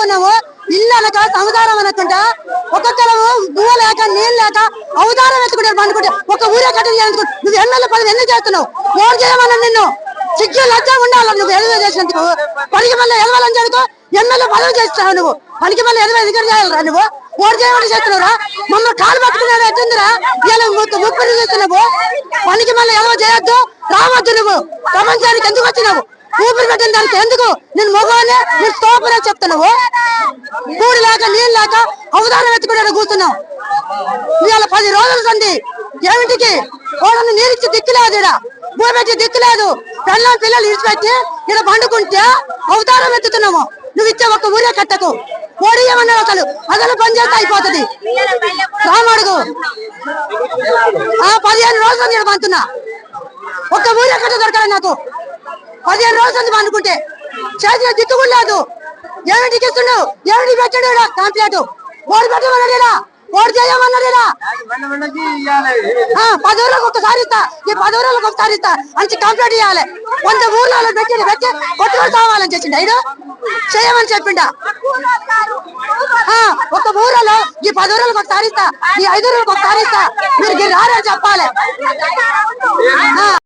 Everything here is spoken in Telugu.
అనుకున్నావు? ఇల్లు అనక సంసారం అనకుండా ఒక్కొక్కరము నువ్వు లేక నీళ్ళు లేక అవతారం ఎత్తుకుంటారు అనుకుంటే ఒక ఊరే కట్టడి చేయాలనుకుంటే నువ్వు ఎన్నెల పది ఎన్ని చేస్తున్నావు? ఓటు చేయమన్నా నిన్ను? సిగ్గు లజ్జ ఉండాలి నువ్వు ఎదురు చేసినందుకు. పనికి మళ్ళీ ఎదవాలని చదువుకో ఎమ్మెల్యే పదవి చేస్తున్నావు నువ్వు? పనికి మళ్ళీ ఎదవ ఎదుగు చేయాలరా నువ్వు? ఓటు చేయమని చేస్తున్నావురా? మమ్మల్ని కాలు పట్టుకున్నావు ఎట్టుందిరా? ఇలా ముప్పై చేస్తున్నావు. పనికి మళ్ళీ ఎదవ చేయొద్దు? రావద్దు నువ్వు. ప్రపంచానికి ఎందుకు వచ్చినావు? ఊపిరి పెట్టిన దానికి ఎందుకు? నేను మగవానే నేను తోపనే చెప్తున్నావు కూడి లేక నీళ్ళు లేక అవతారం ఎత్తుకునే కూర్చున్నావు. ఇవాళ పది రోజులు సంది ఏమిటికి? కోడని నీరిచ్చి దిక్కులేదు ఈడ. భూమి పెట్టి దిక్కులేదు పెళ్ళం పిల్లలు ఇడిచిపెట్టి ఇక్కడ పండుకుంటే అవతారం ఎత్తుతున్నాము. నువ్వు ఇచ్చే ఒక్క ఊరే కట్టకు. ఓడి ఏమన్నాడు అసలు? అసలు పనిచేస్తే అయిపోతుంది. రామడుగు ఆ పదిహేను రోజులు నేను పంతున్నా. ఒక్క ఊరే కట్ట దొరకాలి నాకు. పదిహేను రోజులు అనుకుంటే. చేతిలో దిక్కు కూడా లేదు. ఏమిటికి ఇస్తుండు ఏమిటి పెట్టాడు కాంప్లైంట్ ఓడి పెట్టమన్నాడు ఓడి చేయమన్నాడు ఆ, పది రోజులకు ఒకసారి ఇస్తా. ఈ పది రోజులకు ఒకసారి ఇస్తా. అని కంప్లీట్ చేయాలి. వంద ఊర్లలో పెట్టి పెట్టి కొట్టుకొని కావాలని చేసిండు ఐదు చేయమని చెప్పిండ? ఒక ఊరలో ఈ పది రోజులకు ఒకసారి ఇస్తా. ఈ ఐదు రోజులకు ఒకసారి ఇస్తా. మీరు రారని చెప్పాలి.